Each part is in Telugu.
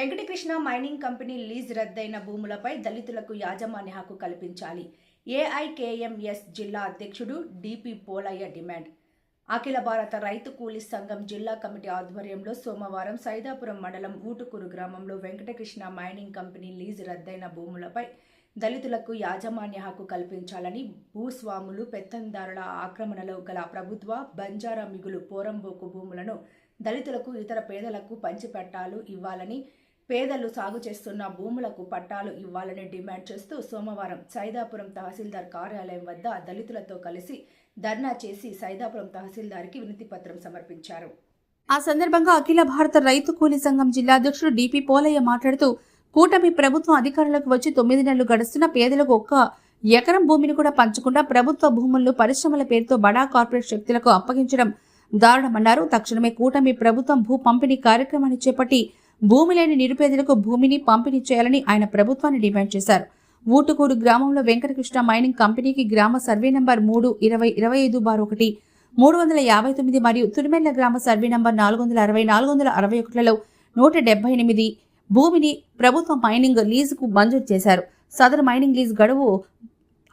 వెంకటకృష్ణ మైనింగ్ కంపెనీ లీజ్ రద్దయిన భూములపై దళితులకు యాజమాన్య హక్కు కల్పించాలి. ఏఐకేఎంఎస్ జిల్లా అధ్యక్షుడు డిపి పోలయ్య డిమాండ్. అఖిల భారత రైతు కూలీ సంఘం జిల్లా కమిటీ ఆధ్వర్యంలో సోమవారం సైదాపురం మండలం ఊటుకూరు గ్రామంలో వెంకటకృష్ణ మైనింగ్ కంపెనీ లీజ్ రద్దయిన భూములపై దళితులకు యాజమాన్య హక్కు కల్పించాలని భూస్వాములు పెత్తందారుల ఆక్రమణలో గల ప్రభుత్వ బంజారా మిగులు పోరంబోకు భూములను దళితులకు ఇతర పేదలకు పంచిపెట్టాలు ఇవ్వాలని పేదలు సాగు చేస్తున్న భూములకు పట్టాలు ఇవ్వాలని డిమాండ్ చేస్తూ సోమవారం సైదాపురం తహసీల్దార్ కార్యాలయం వద్ద దళితులతో కలిసి ధర్నా చేసి సైదాపురం తహసీల్దార్కి వినతి పత్రం సమర్పించారు. ఆ సందర్భంగా అఖిల భారత రైతు కూలీ సంఘం జిల్లా అధ్యక్షుడు డిపి పోలయ్య మాట్లాడుతూ కూటమి ప్రభుత్వం అధికారంలోకి వచ్చి తొమ్మిది నెలలు గడుస్తున్న పేదలకు ఒక్క ఎకరం భూమిని కూడా పంచకుండా ప్రభుత్వ భూములను పరిశ్రమల పేరుతో బడా కార్పొరేట్ శక్తులకు అప్పగించడం దారుణమన్నారు. తక్షణమే కూటమి ప్రభుత్వం భూ పంపిణీ కార్యక్రమాన్ని చేపట్టి భూమి లేని నిరుపేదలకు భూమిని పంపిణీ చేయాలని ఆయన ప్రభుత్వాన్ని డిమాండ్ చేశారు. ఊటుకూరు గ్రామంలో వెంకటకృష్ణ మైనింగ్ కంపెనీకి గ్రామ సర్వే నంబర్ మూడు ఇరవై ఇరవై ఐదు బార్ ఒకటి మూడు వందల యాభై తొమ్మిది మరియు తురిమెల్ల గ్రామ సర్వే నంబర్ నాలుగు వందల అరవై నాలుగు వందల అరవై ఒకటిలలో నూట డెబ్బై ఎనిమిది భూమిని ప్రభుత్వ మైనింగ్ లీజుకు మంజూరు చేశారు. సదరు మైనింగ్ లీజ్ గడువు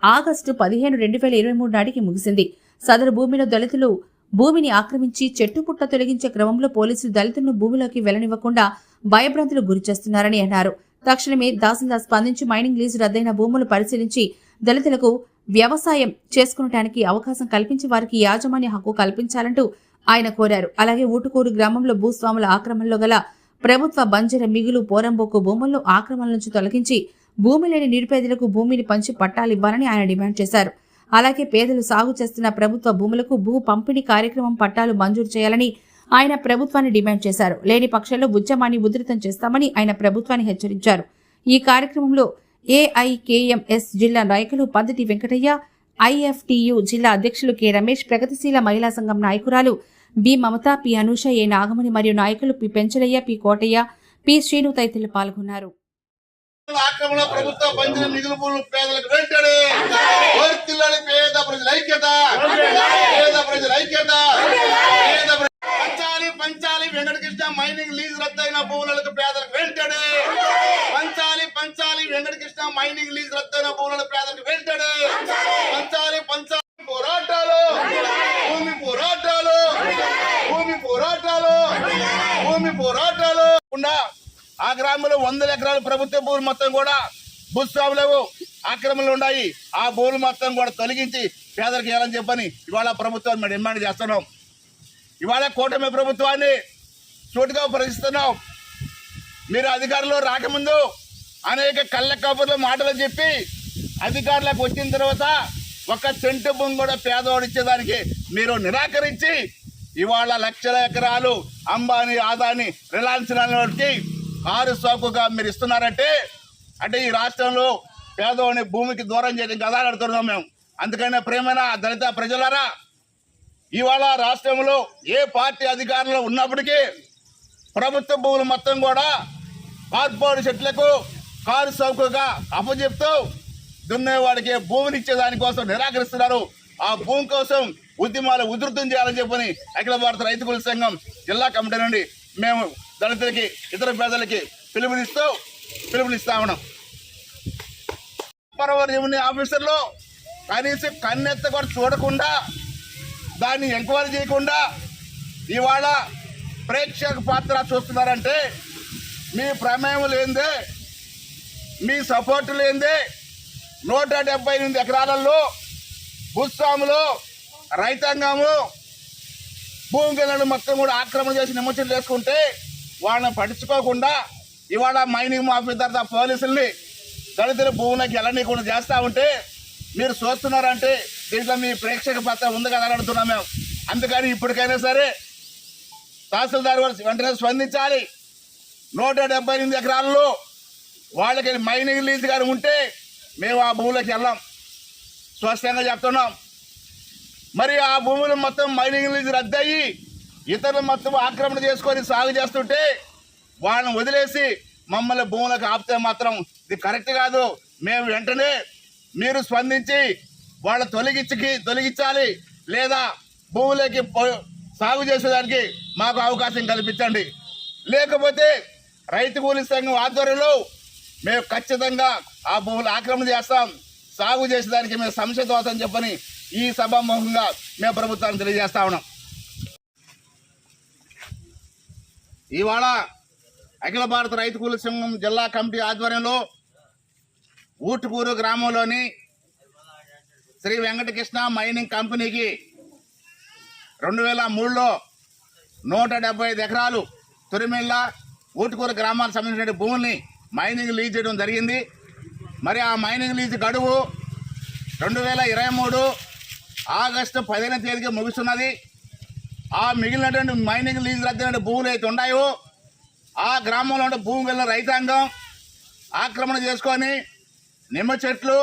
ఆగస్టు పదిహేను రెండు వేల ఇరవై మూడు నాటికి ముగిసింది. సదరు భూమిలో దళితులు భూమిని ఆక్రమించి చెట్టుపుట్ట తొలగించే క్రమంలో పోలీసులు దళితులను భూమిలోకి వెళ్ళనివ్వకుండా భయభ్రాంతులకు గురిచేస్తున్నారని అన్నారు. తక్షణమే తహసీల్దార్ స్పందించి మైనింగ్ లీజు రద్దయిన భూములు పరిశీలించి దళితులకు వ్యవసాయం చేసుకునటానికి అవకాశం కల్పించి వారికి యాజమాన్య హక్కు కల్పించాలంటూ ఆయన కోరారు. అలాగే ఊటుకూరు గ్రామంలో భూస్వాముల ఆక్రమణలో గల ప్రభుత్వ బంజర మిగులు పోరంబోకు భూములను ఆక్రమణ నుంచి తొలగించి భూమి లేని నిరుపేదలకు భూమిని పంచి పట్టాలివ్వాలని ఆయన డిమాండ్ చేశారు. అలాగే పేదలు సాగు చేస్తున్న ప్రభుత్వ భూములకు భూ పంపిణీ కార్యక్రమం పట్టాలు మంజూరు చేయాలని ఆయన ప్రభుత్వాన్ని డిమాండ్ చేశారు. లేని పక్షంలో ఉద్యమాన్ని ఉధృతం చేస్తామని ఆయన ప్రభుత్వాన్ని హెచ్చరించారు. ఈ కార్యక్రమంలో ఏఐకేఎంఎస్ జిల్లా నాయకులు పద్ధతి వెంకటయ్య ఐఎఫ్టియు జిల్లా అధ్యక్షులు కె రమేష్ ప్రగతిశీల మహిళా సంఘం నాయకురాలు B Mamata P Anusha A Nagamani మరియు నాయకులు P Penchalaiah P Kotaiah P Srinu తదితరులు పాల్గొన్నారు. ఆక్రమణ ప్రభుత్వ పంచిన మిగులు భూములు పేదలకు వెంటనే వర్తిల్లాలి పేద ప్రజల ఐక్యత పేద ప్రజల ఐక్యత పేద ప్ర- పంచాలి పంచాలి వెంకటకృష్ణ మైనింగ్ లీజ్ రద్దయిన భూములకు పేదలకు వెంటనే. పంచాలి పంచాలి వెంకటకృష్ణ మైనింగ్ లీజ్ రద్దయిన భూములకు పేదలకు వెంటనే. పంచాలి పంచాలి పోరాటాలు. భూమి పోరాటాలు. భూమి పోరాటాలు. భూమి పోరాటాలు. ఆ గ్రామంలో వందల ఎకరాల ప్రభుత్వ భూములు మొత్తం కూడా భూస్వాములు ఆక్రమణలు ఉన్నాయి. ఆ భూములు మొత్తం కూడా తొలగించి పేదలకు ఇవ్వాలని చెప్పని ఇవాళ ప్రభుత్వాన్ని మేము డిమాండ్ చేస్తున్నాం. ఇవాళ కూటమి ప్రభుత్వాన్ని సూటిగా ప్రశ్నిస్తున్నాం. మీరు అధికారంలో రాకముందు అనేక కళ్ళ కబుర్లు మాటలు చెప్పి అధికారులకు వచ్చిన తర్వాత ఒక సెంటు భూమి కూడా పేదవాడు ఇచ్చేదానికి మీరు నిరాకరించి ఇవాళ లక్షల ఎకరాలు అంబానీ ఆదాని రిలయన్స్ లాంటి ఆరు సాకుగా మీరు ఇస్తున్నారంటే అంటే ఈ రాష్ట్రంలో పేదవాడిని భూమికి దూరం చేయడం కదా అడుగుతున్నాం మేము. అందుకనే ప్రేమైన దళిత ప్రజలారా ఇవాళ రాష్ట్రంలో ఏ పార్టీ అధికారంలో ఉన్నప్పటికీ ప్రభుత్వ భూములు మొత్తం కూడా కార్పొరేట్ చెట్లకు కారు సౌకగా అప్పచెప్తూ దున్నేవాడికి భూమిని ఇచ్చేదానికోసం నిరాకరిస్తున్నారు. ఆ భూమి కోసం ఉద్యమాలు ఉధృతం చేయాలని చెప్పని అఖిల భారత రైతు కుల సంఘం జిల్లా కమిటీ నుండి మేము దళితులకి ఇతర పేదలకి పిలుపునిస్తూ పిలుపునిస్తా ఉన్నాం. పరవర్ రెవెన్యూ ఆఫీసర్లు? కనీసం కన్నెత్త కూడా చూడకుండా దాన్ని ఎంక్వైరీ చేయకుండా ఇవాళ ప్రేక్షక పాత్ర చూస్తున్నారంటే మీ ప్రమేయం లేదే మీ సపోర్ట్ లేదే నూట డెబ్బై ఎనిమిది ఎకరాలలో భూస్వాములు రైతాంగము భూమి మొత్తం కూడా ఆక్రమణ చేసి నిమజ్జనం చేసుకుంటే వాళ్ళని పట్టించుకోకుండా ఇవాళ మైనింగ్ మాఫీ తర్వాత పోలీసుల్ని దళితుల భూములకు వెళ్ళనీయకుండా చేస్తూ ఉంటే మీరు చూస్తున్నారంటే దీంట్లో మీ ప్రేక్షక పాత్ర ఉంది కదా అడుగుతున్నాం మేము. అందుకని ఇప్పటికైనా సరే తహసీల్దార్ వారు వెంటనే స్పందించాలి. నూట డెబ్బై ఎనిమిది ఎకరాల్లో వాళ్ళకి మైనింగ్ లీజ్ గారు ఉంటే మేము ఆ భూములకు వెళ్ళాం. స్పష్టంగా చెప్తున్నాం. మరి ఆ భూములు మొత్తం మైనింగ్ లీజ్ రద్దయ్యి ఇతరులు మొత్తం ఆక్రమణ చేసుకొని సాగు చేస్తుంటే వాళ్ళని వదిలేసి మమ్మల్ని భూములకు ఆపితే మాత్రం ఇది కరెక్ట్ కాదు. మేము వెంటనే మీరు స్పందించి వాళ్ళ తొలగించి తొలగించాలి లేదా భూములకి పో- సాగు చేసేదానికి మాకు అవకాశం కల్పించండి. లేకపోతే రైతు కూలీ సంఘం ఆధ్వర్యంలో మేము ఖచ్చితంగా ఆ భూములు ఆక్రమణ చేస్తాం. సాగు చేసేదానికి మేము సమస్య దోసం చెప్పని ఈ సభాముఖంగా మేము ప్రభుత్వాన్ని తెలియజేస్తా ఉన్నాం. ఇవాళ అఖిల భారత రైతు కూలీ సంఘం జిల్లా కమిటీ ఆధ్వర్యంలో ఊటుకూరు గ్రామంలోని శ్రీ వెంకటకృష్ణ మైనింగ్ కంపెనీకి రెండు వేల మూడులో నూట డెబ్బై ఐదు ఎకరాలు తురిమిళ్ళ ఊటుకూరు గ్రామానికి సంబంధించిన భూముల్ని మైనింగ్ లీజ్ చేయడం జరిగింది. మరి ఆ మైనింగ్ లీజ్ గడువు రెండు వేల ఇరవై మూడు ఆగస్టు పదిహేను తేదీకి ముగుస్తున్నది. ఆ మిగిలినటువంటి మైనింగ్ లీజ్ రద్దు భూములు అయితే ఉన్నాయో ఆ గ్రామంలో ఉన్న భూమి వెళ్ళిన రైతాంగం ఆక్రమణ చేసుకొని నిమ్మ చెట్లు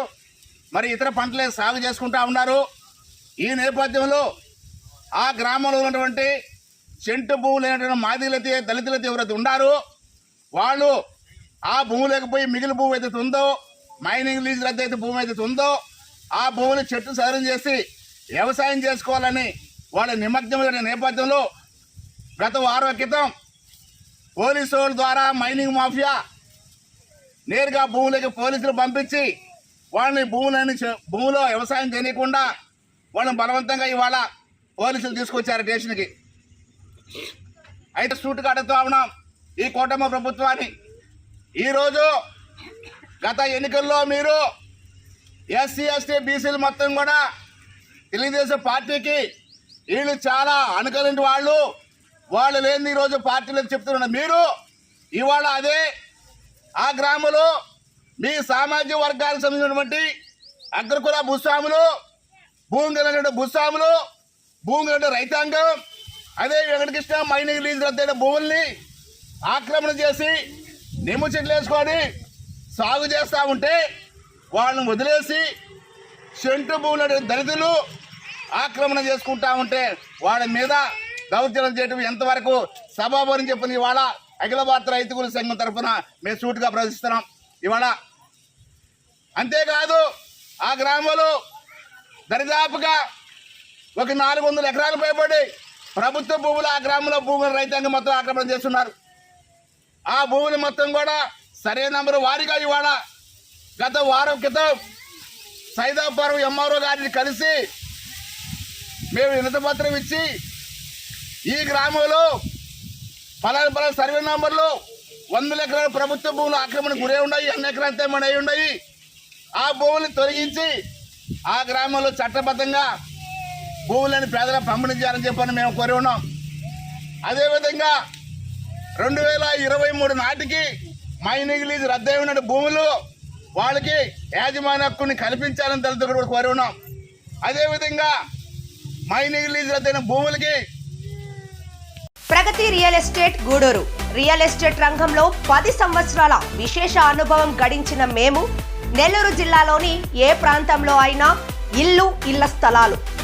మరి ఇతర పంటలే సాగు చేసుకుంటూ ఉన్నారు. ఈ నేపథ్యంలో ఆ గ్రామంలో ఉన్నటువంటి చెంటు భూములు అయినటువంటి మాదిలైతే దళితులైతే ఎవరైతే ఉన్నారో వాళ్ళు ఆ భూములకు పోయి మిగిలిన భూమి ఏదైతే ఉందో మైనింగ్ లీజ్ రద్దు అయితే భూమి ఏదైతే ఉందో ఆ భూములు చెట్టు సదరం చేసి వ్యవసాయం చేసుకోవాలని వాళ్ళ నిమగ్నమైన నేపథ్యంలో గత వారం క్రితం పోలీసు వాళ్ళ ద్వారా మైనింగ్ మాఫియా నేరుగా భూములకి పోలీసులు పంపించి వాళ్ళని భూములని భూమిలో వ్యవసాయం చేయకుండా వాళ్ళని బలవంతంగా ఇవాళ పోలీసులు తీసుకొచ్చారు స్టేషన్కి. అయితే సూటు కడుతూ ఉన్నాం ఈ కూటమి ప్రభుత్వాన్ని. ఈరోజు గత ఎన్నికల్లో మీరు ఎస్సీ ఎస్టీ బీసీలు మొత్తం కూడా తెలుగుదేశం పార్టీకి వీళ్ళు చాలా అనుకరించిన వాళ్ళు. వాళ్ళు లేని ఈరోజు పార్టీలకు చెప్తున్నారు. మీరు ఇవాళ అదే ఆ గ్రామంలో మీ సామాజిక వర్గాలకు సంబంధించినటువంటి అగ్రకుల భూస్వాములు భూమి కలిగినటువంటి భూస్వాములు భూమి అంటే రైతాంగం. అదే వెంకటకృష్ణ మైనింగ్ లీజ్ రద్దయిన భూముల్ని ఆక్రమణ చేసి నిమ్మ చెట్లు వేసుకొని సాగు చేస్తూ ఉంటే వాళ్ళని వదిలేసి సెంటు భూములు దళితులు ఆక్రమణ చేసుకుంటా ఉంటే వాళ్ళ మీద దౌర్జన్యం చేయడం ఎంతవరకు సభాభవనం చెప్పింది ఇవాళ అఖిల భారత రైతుకుల సంఘం తరఫున మేము సూటుగా ప్రదర్శిస్తున్నాం. ఇవాళ అంతేకాదు ఆ గ్రామంలో దరిదాపుగా ఒక నాలుగు వందల ఎకరాలు పైబడి ప్రభుత్వ భూములు ఆ గ్రామంలో భూములు రైతాంగం మొత్తం ఆక్రమణ చేస్తున్నారు. ఆ భూములు మొత్తం కూడా సరైన నంబరు వారిగా ఇవాళ గత వారం క్రితం సైదాపురం ఎంఆర్ఓ గారిని కలిసి మేము వినతపత్రం ఇచ్చి ఈ గ్రామంలో పలానా పలానా సర్వే నంబర్లు వందల ఎకరాల ప్రభుత్వ భూములు ఆక్రమణ గురే ఉన్నాయి అన్ని ఎకరాలు తెమ్మని అయి ఉన్నాయి. ఆ భూముల్ని తొలగించి ఆ గ్రామంలో చట్టబద్ధంగా భూములను పేదలకు పంపిణీ చేయాలని చెప్పని మేము కోరి ఉన్నాం. అదేవిధంగా రెండు వేల ఇరవై మూడు నాటికి మైనింగ్ లీజ్ రద్దయి ఉన్న భూములు వాళ్ళకి యాజమాన్య హక్కుని కల్పించాలని తల్లితో కూడా కోరి ఉన్నాం. అదేవిధంగా మైనింగ్ లీజ్ రద్దయిన భూములకి Pragati real estate Gudur. Real estate రంగంలో పది సంవత్సరాల విశేష అనుభవం గడించిన మేము నెల్లూరు జిల్లాలోని ఏ ప్రాంతంలో అయినా ఇల్లు ఇళ్ళ స్థలాలు